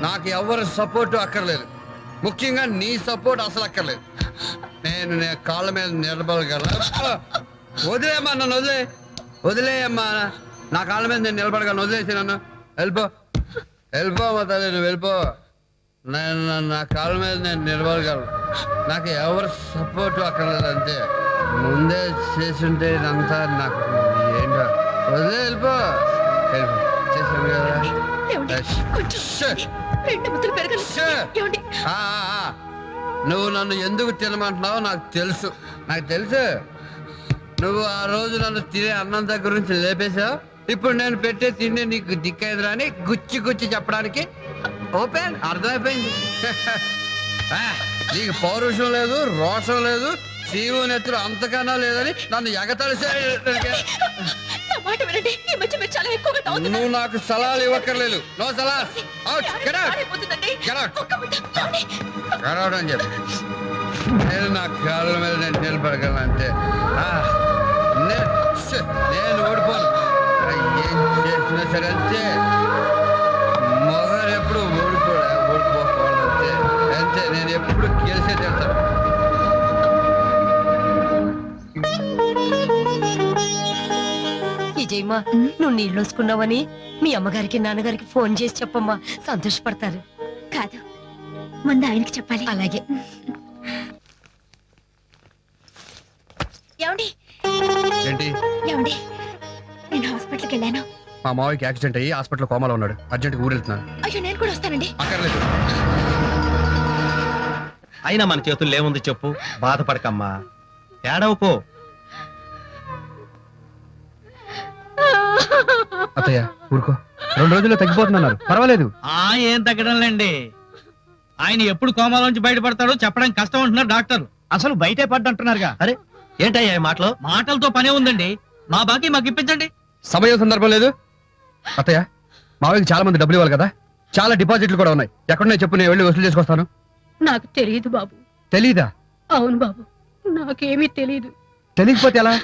నాకు ఎవరు సపోర్ట్ అక్కర్లేదు. ముఖ్యంగా నీ సపోర్ట్ అసలు అక్కర్లేదు. నేను కాళ్ళ మీద నిలబడగల వదిలేమ్మా నన్ను వదిలే. వదిలేయమ్మా నా కాళ్ళ మీద నేను నిలబడగలను. వదిలేసి నన్ను. వెళ్ళిపో. వెళ్ళిపో మా తల్లి నువ్వు వెళ్ళిపో. నేను నా- కాళ్ళ మీద నేను నిలబడగలను. నాకు ఎవరు సపోర్ట్ అక్కర్లేదు అంతే ముందే చేస్తుంటే ఇదంతా నాకు ఏంటో. వదిలే వెళ్ళిపో. చేసాను కదా. నువ్వు నన్ను ఎందుకు తినమంటున్నావో నాకు తెలుసు. నాకు తెలుసు. నువ్వు ఆ రోజు నన్ను తినే అన్నం దగ్గర నుంచి లేపేశావు. ఇప్పుడు నేను పెట్టే తిండి నీకు దిక్కైదురా అని గుచ్చి గుచ్చి చెప్పడానికి ఓపెన్ అర్థమైపోయింది. నీకు పౌరుషం లేదు రోషం లేదు శివు నెత్తులు అంతకన్నా లేదని నన్ను ఎగతడిసే నా మాట వినండి ఈ మధ్య మీరు చాలా ఎక్కువగా తాగుతున్నారు నువ్వు నాకు సలహాలు ఇవ్వక్కర్లేదు. No out get out? కరవడం అని చెప్పి. నేను నా కాళ్ళ మీద నేను నిలబడగలను అంతే. నేను ఓడిపోను. ఏం చేసినా సరే అంతే. విజయమ్మా నువ్వు నీళ్ళు వసుకున్నావని మీ అమ్మగారికి నాన్నగారికి ఫోన్ చేసి చెప్పమ్మా. సంతోషపడతారు. కాదు ముందు ఆయనకి చెప్పాలి. అలాగే. ఏమండి? ఏంటి? ఏమండి? నేను హాస్పిటల్కి వెళ్ళాను. మా మావయ్యకి యాక్సిడెంట్ అయ్యి హాస్పిటల్ కోమాలో ఉన్నాడు. అర్జెంట్ ఊరు వెళ్తున్నాను అయ్యో నేను కూడా వస్తానండి. అక్కర్లేదు. అయినా మన చేతుల్లో ఏముంది చెప్పు? బాధపడకమ్మా. ఏడవకో. అత్తయ్య ఊరుకో. రెండు రోజుల్లో తగ్గిపోతున్నారు పర్వాలేదు. ఆ ఏం తగ్గడంలేండి. ఆయన ఎప్పుడు కోమాలోంచి బయటపడతాడో చెప్పడానికి కష్టం అంటున్నారు డాక్టర్. అసలు బయటే పడ్డంటున్నారుగా. అరే ఏంటయ్యా ఈ మాటలు? మాటలతో పనే ఉందండి. మా బాకీ మాకు ఇప్పించండి. సమయం సందర్భం లేదు. అత్తయ్య మావయ్యకి చాలా మంది డబ్బులు ఇవ్వాలి కదా. చాలా డిపాజిట్లు కూడా ఉన్నాయి. ఎక్కడున్నాయి చెప్పు నేను వెళ్ళి వసూలు చేసుకొస్తాను. నాకు తెలియదు బాబు. తెలీదా? అవును బాబు. నాకేమీ తెలియదు తెలియకపోతే ఎలా?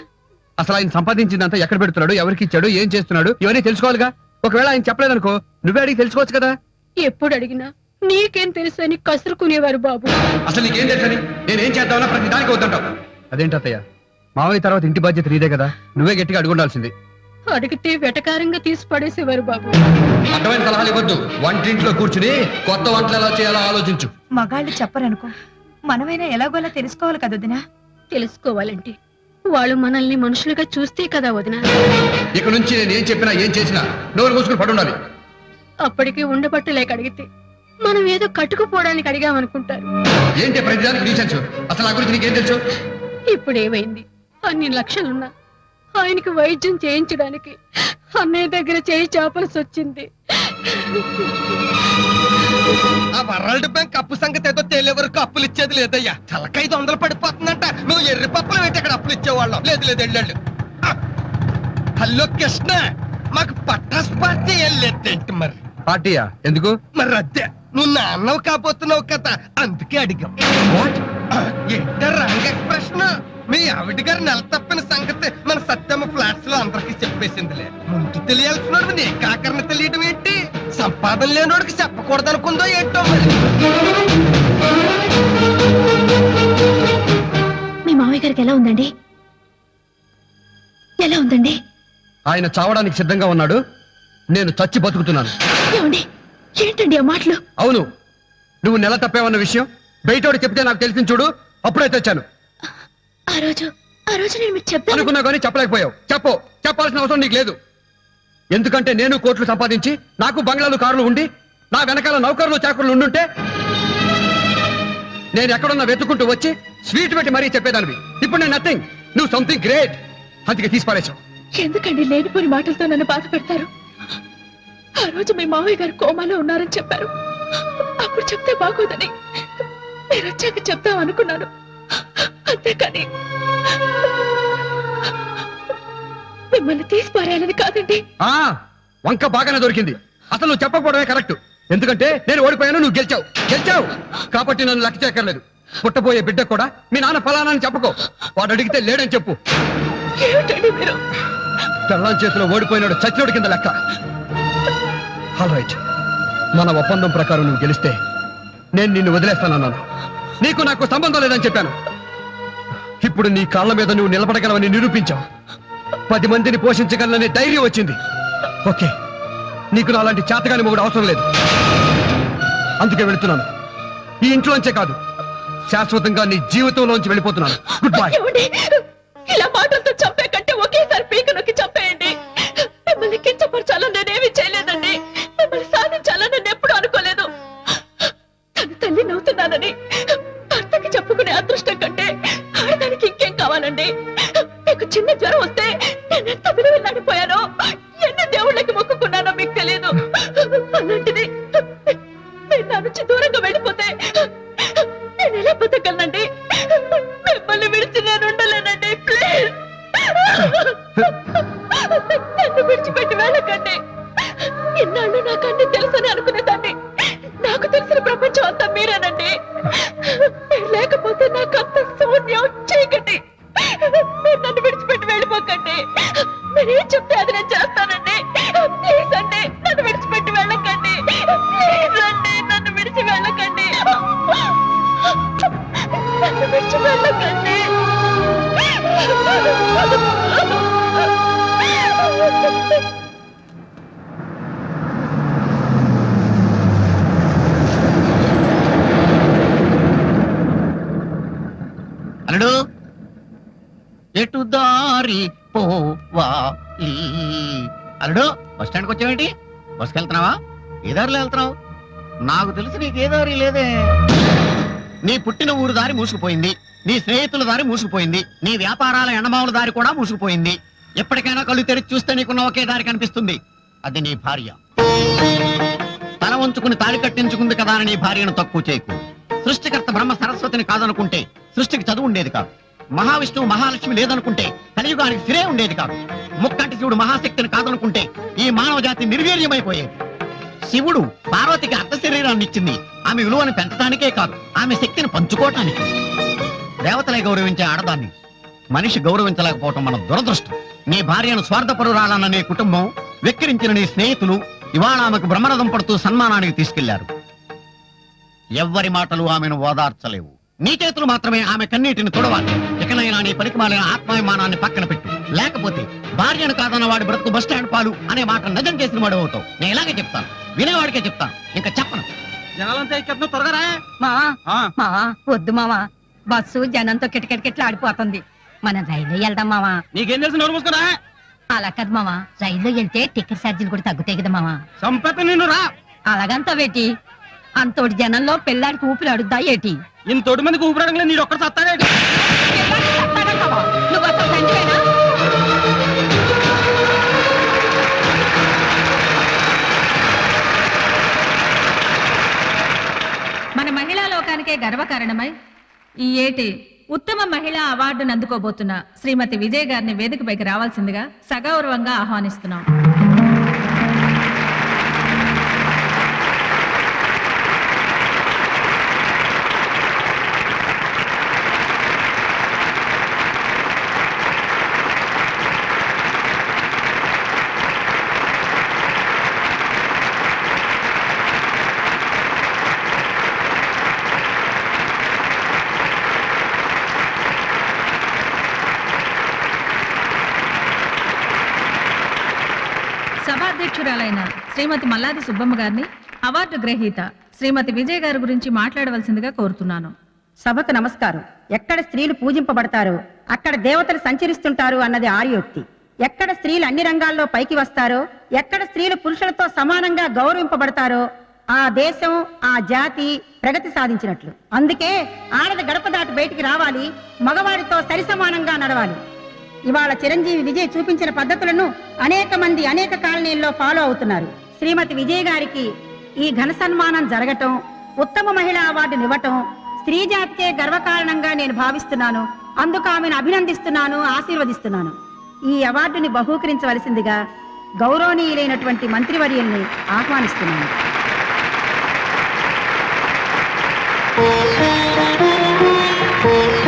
అసలు ఆయన సంపాదించిందంతా ఎక్కడ పెడుతున్నాడు ఎవరికి ఇచ్చాడు ఏం చేస్తున్నాడు ఇవన్నీ తెలుసుకోవాలిగా? ఒకవేళ ఆయన చెప్పలేదనుకో నువ్వే అడిగి తెలుసుకోవచ్చు కదా? ఎప్పుడు అడిగినా నీకేం తెలుసు అని కసురుకునేవారు బాబు. అసలు నీకేం తెలుసని? నేనేం చేద్దామన్నా ప్రతి దానికి వద్దంటావు. అదేంటి అత్తయ్య? మావయ్య తర్వాత ఇంటి బాధ్యత నీదే కదా? నువ్వే గట్టిగా అడుగుండాల్సింది అడిగితే వెటకారంగా తీసి పడేసేవారు బాబు. అర్థమైన సలహాలు ఇవ్వద్దు. వంటింట్లో కూర్చుని కొత్త వంటలు ఎలా చేయాలో ఆలోచించు. మగాళ్ళు చెప్పరనుకో మనమైనా ఎలాగోలా తెలుసుకోవాలి కదా వదినా? తెలుసుకోవాలంటే వాళ్ళు మనల్ని మనుషులుగా చూస్తే కదా వదిన. ఇక నుంచి నేను ఏం చెప్పినా ఏం చేసినా నోరు మూసుకుని పడుండాలి. అప్పటికి ఉండబట్టలేక అడిగితే మనం ఏదో కట్టుకుపోవడానికి అడిగామనుకుంటారు. ఏంటి ప్రతిదానికి రీసెన్స్ అసలు నా గురించి నీకేం తెలుసు? ఇప్పుడు ఏమైంది? అన్ని లక్షలున్నా ఆయనకి వైద్యం చేయించడానికి అన్నయ్య దగ్గర చేయి చాపాల్సి వచ్చింది ఆ వరల్డ్ బ్యాంక్ అప్పు సంగతి ఏదో తేలే వరకు అప్పులు ఇచ్చేది లేదయ్యా. తలకైదు వందలు పడిపోతుందంట. నువ్వు ఎర్రి పప్పులు పెట్టి అక్కడ అప్పులు ఇచ్చేవాళ్ళం. లేదు లేదు వెళ్ళాళ్ళు హలో కృష్ణ. మాకు పట్టాస్ పార్టీ లేదేంటి మరి. పార్టీయా? ఎందుకు? మరి అదే. నువ్వు నాన్నవు కాబోతున్నావు కదా అందుకే అడిగాం. ఏంటో రంగ ప్రశ్న మీ ఆవిడ గారు నెల తప్పిన సంగతి మన సత్యమ్మ ఫ్లాట్స్లో అందరికి చెప్పేసిందిలే. ముందు తెలియాల్సినోడు నీ కాకరణ తెలియడం ఏంటి? సంపాదన లేనోడికి చెప్పకూడదనుకుందో ఏంటో మరి? మీ మామయ్య గారికి ఎలా ఉందండి? ఎలా ఉందండి? ఆయన చావడానికి సిద్ధంగా ఉన్నాడు. నేను చచ్చి బతుకుతున్నాను. ఏమండి? ఏంటండి ఆ మాటలు? అవును. నువ్వు నెల తప్పావన్న విషయం? బయటోడు చెప్తే నాకు తెలిసింది చూడు. అప్పుడే తెచ్చాను. ఆ రోజు ఆ రోజు నేను మీకు చెప్తాను అనుకున్నా కానీ చెప్పలేకపోయావు. చెప్పు. చెప్పాల్సిన అవసరం నీకు లేదు. ఎందుకంటే నేను కోట్లు సంపాదించి నాకు బంగ్లాలు కారులు ఉండి నా వెనకాల నౌకర్లు చాకర్లు ఉండుంటే నేను ఎక్కడున్నా వెతుకుంటూ వచ్చి స్వీట్ పెట్టి మరీ చెప్పేదానివి. ఇప్పుడు నేను నథింగ్ నువ్వు సంథింగ్ గ్రేట్ అందుకే తీసి ఎందుకండి లేనిపోని మాటలతో నన్ను బాధ పెడతారు? ఆ రోజు మీ మామయ్య గారు కోమాలో ఉన్నారని చెప్పారు. అప్పుడు చెప్తే బాగోదని మీరు వచ్చాక చెప్తాం అనుకున్నాను. అంతేకాని మిమ్మల్ని తీసి పారేయాలని కాదండి. ఆ వంక బాగానే దొరికింది. అసలు నువ్వు చెప్పకపోవడమే కరెక్ట్. ఎందుకంటే నేను ఓడిపోయాను నువ్వు గెలిచావు. గెలిచావు. కాబట్టి నన్ను లెక్క చేయక్కర్లేదు. పుట్టబోయే బిడ్డ కూడా మీ నాన్న ఫలానా అని చెప్పుకో. వాడు అడిగితే లేడని చెప్పు. ఏమిటండి మీరు? పెళ్ళాం చేతిలో ఓడిపోయినాడు చచ్చినోడి కింద లెక్క. ఆల్ రైట్ మన ఒప్పందం ప్రకారం నువ్వు గెలిస్తే నేను నిన్ను వదిలేస్తానన్నాను. నీకు నాకు సంబంధం లేదని చెప్పాను. ఇప్పుడు నీ కాళ్ళ మీద నువ్వు నిలబడగలవని నిరూపించావు. పది మందిని పోషించగలననే ధైర్యం వచ్చింది. ఓకే నీకు నా అలాంటి చేతగాని మొగుడు అవసరం లేదు. అందుకే వెళుతున్నాను. ఈ ఇంట్లోంచే కాదు శాశ్వతంగా నీ జీవితంలోంచి వెళ్ళిపోతున్నాను. గుడ్ బాయ్ ఇలా మాటలతో చంపే కంటే ఒకేసారి పీక నొక్కి చంపేయండి. మిమ్మల్ని కించపరచాలని నేనేమి చేయలేదు. నన్ను విడిచిపెట్టి వెళ్ళకండి. ఇన్నాళ్ళు నాకు అన్ని తెలుసని అనుకునేదాన్ని. నాకు తెలిసిన ప్రపంచం అంతా మీరేనండి. లేకపోతే నాకు అంత శూన్యం చీకటి. మీరు నన్ను విడిచిపెట్టి వెళ్ళిపోకండి. మీరేం చెప్తే అది నేను చేస్తానండి. ప్లీజ్ అండి నన్ను విడిచిపెట్టి వెళ్ళకండి. ప్లీజ్ అండి నన్ను విడిచి వెళ్ళకండి. నన్ను విడిచి వెళ్ళకండి. అల్లుడు ఎటు దారి పోవాలి అల్లుడు బస్ స్టాండ్కి వచ్చావేంటి? బస్కి వెళ్తున్నావా? ఏ దారిలో వెళ్తున్నావు? నాకు తెలిసి నీకు ఏ దారి లేదే. నీ పుట్టిన ఊరు దారి మూసుకుపోయింది. నీ స్నేహితుల దారి మూసుకుపోయింది. నీ వ్యాపారాల ఎండమావుల దారి కూడా మూసుకుపోయింది. ఎప్పటికైనా కళ్ళు తెరిచి చూస్తే నీకున్న ఒకే దారి కనిపిస్తుంది. అది నీ భార్య. తల వంచుకుని తాళి కట్టించుకుంది కదా అని నీ భార్యను తక్కువ చేయకు. సృష్టికర్త బ్రహ్మ సరస్వతిని కాదనుకుంటే సృష్టికి చదువు ఉండేది కాదు. మహావిష్ణువు మహాలక్ష్మి లేదనుకుంటే కలియుగానికి సిరే ఉండేది కాదు. ముక్కంటి శివుడు మహాశక్తిని కాదనుకుంటే ఈ మానవ జాతి నిర్వీర్యమైపోయేది శివుడు పార్వతికి అర్థ శరీరాన్ని ఇచ్చింది. ఆమె విలువను పెంచడానికే కాదు ఆమె శక్తిని పంచుకోవటానికి. దేవతలే గౌరవించే ఆడదాన్ని మనిషి గౌరవించలేకపోవటం మన దురదృష్టం. నీ భార్యను స్వార్థపరురాలన్న నీ కుటుంబం వెక్కిరించిన నీ స్నేహితులు ఇవాళ ఆమెకు బ్రహ్మరథం పడుతూ సన్మానానికి తీసుకెళ్ళారు. ఎవ్వరి మాటలు ఆమెను ఓదార్చలేవు. నీ చేతులు మాత్రమే ఆమె కన్నీటిని తుడవాలి. ఇకనైనా నీ పనికిమాలిన ఆత్మాభిమానాన్ని పక్కన పెట్టు. లేకపోతే భార్యను కాదన్న వాడి బ్రతుకు బస్ స్టాండ్ పాలు అనే మాట నిజం చేసిన వాడు అవుతావు. నేను ఇలాగే చెప్తాను. వినేవాడికే చెప్తాను. ఇంకా చెప్పను. జనాలంతా త్వరగా వద్దు మావా. బస్సు జనంతో కిటకిటకిట్లా ఆడిపోతుంది మనం రైల్లో వెళ్దాం మావా. నీకేం తెలుసు నోరు మూసుకురా. అలా కాదు మావా. రైల్లో వెళ్తే టికెట్ ఛార్జీలు కూడా తగ్గుతాయి కదా మావా. సంపేత నిన్ను రా. అలాగంతా పెట్టి అంతోటి జనంలో పిల్లాడికి ఊపిరి అడుగుతా ఏటి? ఇంత తోటి మందికి ఊపిరాడంగా నీడు ఒక్కడు సత్తాడేటి పిల్లాడికి చెప్తాడంటావా? నువ్వు అసలు తండ్రివేనా? మన మహిళా లోకానికే గర్వకారణమై ఈ ఏటి ఉత్తమ మహిళా అవార్డును అందుకోబోతున్న శ్రీమతి విజయ్ గారిని వేదికపైకి రావాల్సిందిగా సగౌరవంగా ఆహ్వానిస్తున్నాం. శ్రీమతి మల్లాది సుబ్బమ్మ గారిని అవార్డు గ్రహీత శ్రీమతి విజయ్ గారి గురించి మాట్లాడవలసిందిగా కోరుతున్నాను. సభకు నమస్కారం. ఎక్కడ స్త్రీలు పూజింపబడతారో అక్కడ దేవతలు సంచరిస్తుంటారు అన్నది ఆర్యోక్తి. ఎక్కడ స్త్రీలు అన్ని రంగాల్లో పైకి వస్తారో ఎక్కడ స్త్రీలు పురుషులతో సమానంగా గౌరవింపబడతారో ఆ దేశం ఆ జాతి ప్రగతి సాధించినట్లు. అందుకే ఆడది గడప దాటి బయటికి రావాలి మగవాడితో సరిసమానంగా నడవాలి. ఇవాళ చిరంజీవి విజయ్ చూపించిన పద్ధతులను అనేక మంది అనేక కాలనీల్లో ఫాలో అవుతున్నారు. శ్రీమతి విజయ్ గారికి ఈ ఘన సన్మానం జరగటం ఉత్తమ మహిళా అవార్డునివ్వటం స్త్రీ జాతికే గర్వకారణంగా నేను భావిస్తున్నాను. అందుకు ఆమెను అభినందిస్తున్నాను ఆశీర్వదిస్తున్నాను. ఈ అవార్డుని బహూకరించవలసిందిగా గౌరవనీయులైనటువంటి మంత్రివర్యుల్ని ఆహ్వానిస్తున్నాను. ఇప్పుడు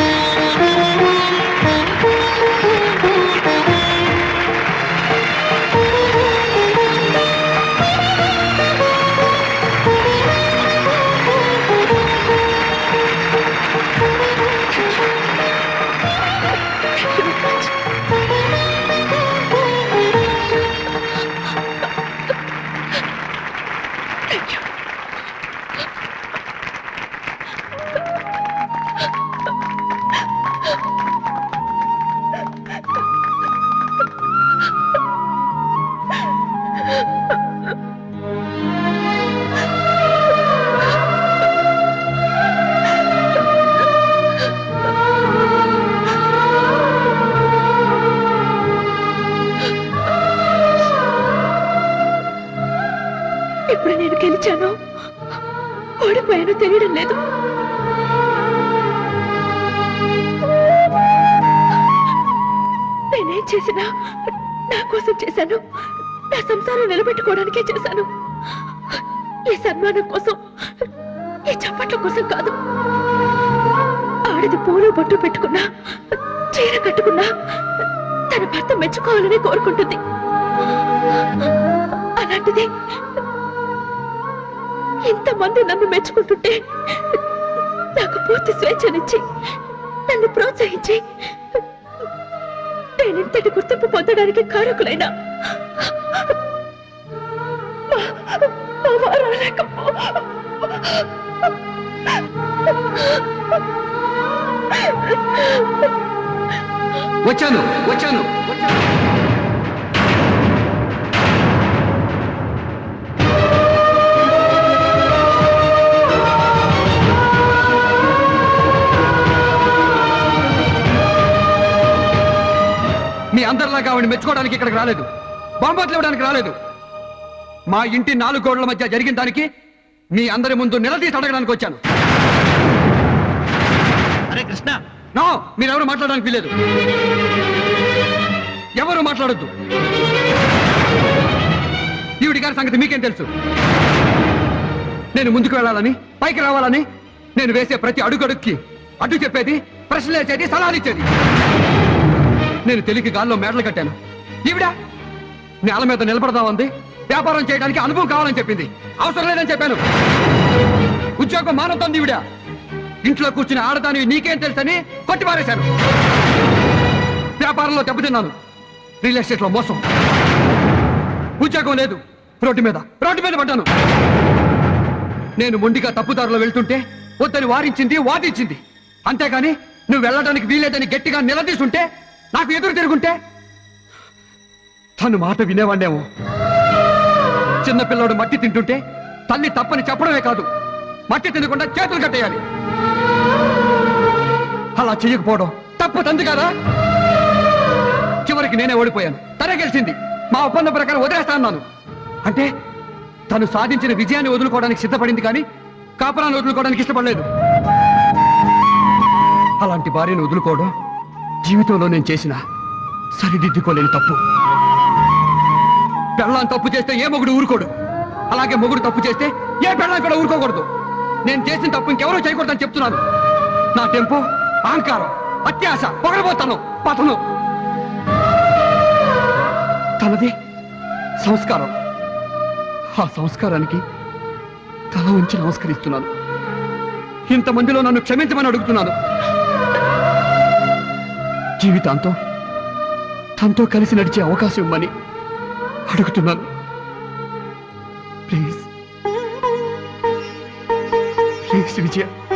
ఓడిపోయానో తెలియడం లేదు. నేనేం చేసినా నా కోసం చేశాను. నా సంసారం నిలబెట్టుకోవడానికే చేశాను. ఈ సన్మానం కోసం ఈ చప్పట్ల కోసం కాదు. ఆడది పూలు బొట్టు పెట్టుకున్నా చీర కట్టుకున్నా తన భర్త మెచ్చుకోవాలని కోరుకుంటుంది. అలాంటిది ఇంతమంది నన్ను మెచ్చుకుంటుంటే నాకు పూర్తి స్వేచ్ఛనిచ్చి నన్ను ప్రోత్సహించి నేనింతటి గుర్తింపు పొందడానికి కారకులైన వచ్చాను వచ్చాను వచ్చాను. ఆవిడ మెచ్చుకోవడానికి ఇక్కడికి రాలేదు. బాంబట్లు ఇవ్వడానికి రాలేదు. మా ఇంటి నాలుగు గోడల మధ్య జరిగిన దానికి మీ అందరి ముందు నిలదీసి అడగడానికి వచ్చాను. అరే కృష్ణ! నో మీరెవరు మాట్లాడడానికి వీలేదు ఎవరు మాట్లాడొద్దు. ఈవిడి గారి సంగతి మీకేం తెలుసు? నేను ముందుకు వెళ్ళాలని పైకి రావాలని నేను వేసే ప్రతి అడుగడుక్కి అడ్డు చెప్పేది ప్రశ్నలు వేసేది సలహాలు ఇచ్చేది నేను తెలికి గాల్లో మేడలు కట్టాను. ఈవిడ నేల మీద నిలబడదామంది వ్యాపారం చేయడానికి అనుభవం కావాలని చెప్పింది. అవసరం లేదని చెప్పాను. ఉద్యోగం మానవుతోంది ఈవిడ. ఇంట్లో కూర్చుని ఆడదానివి నీకేం తెలుసని కొట్టి పారేశాను వ్యాపారంలో దెబ్బతిన్నాను. రియల్ ఎస్టేట్లో మోసం. ఉద్యోగం లేదు. రోడ్డు మీద రోడ్డు మీద పడ్డాను. నేను మొండిగా తప్పుదారిలో వెళ్తుంటే వద్దని వారించింది వాదించింది. అంతేగాని నువ్వు వెళ్ళడానికి వీలేదని గట్టిగా నిలదీసుంటే నాకు ఎదురు తిరుగుంటే తను మాట వినేవాడేమో చిన్నపిల్లాడు మట్టి తింటుంటే తల్లి తప్పని చెప్పడమే కాదు. మట్టి తినకుండా చేతులు కట్టేయాలి. అలా చెయ్యకపోవడం తప్పు తంది కదా? చివరికి నేనే ఓడిపోయాను. తనే గెలిచింది. మా ఒప్పందం ప్రకారం వదిలేస్తా అన్నాను. అంటే తను సాధించిన విజయాన్ని వదులుకోవడానికి సిద్ధపడింది కానీ కాపురాన్ని వదులుకోవడానికి ఇష్టపడలేదు. అలాంటి భార్యను వదులుకోవడం జీవితంలో నేను చేసిన సరిదిద్దుకోలేని తప్పు. పెళ్ళాం తప్పు చేస్తే ఏ మొగుడు ఊరుకోడు? అలాగే మొగుడు తప్పు చేస్తే ఏ పెళ్ళాం కూడా ఊరుకోకూడదు. నేను చేసిన తప్పు ఇంకెవరో చేయకూడదని చెప్తున్నాను నా టెంపో అహంకారం అత్యాశ పొగరబోతాను పతను. తనది సంస్కారం. ఆ సంస్కారానికి తల ఉంచి నమస్కరిస్తున్నాను. ఇంతమందిలో నన్ను క్షమించమని అడుగుతున్నాను. జీవితాంతం తనతో కలిసి నడిచే అవకాశం ఇవ్వమని అడుగుతున్నాను. ప్లీజ్. Please Vijaya.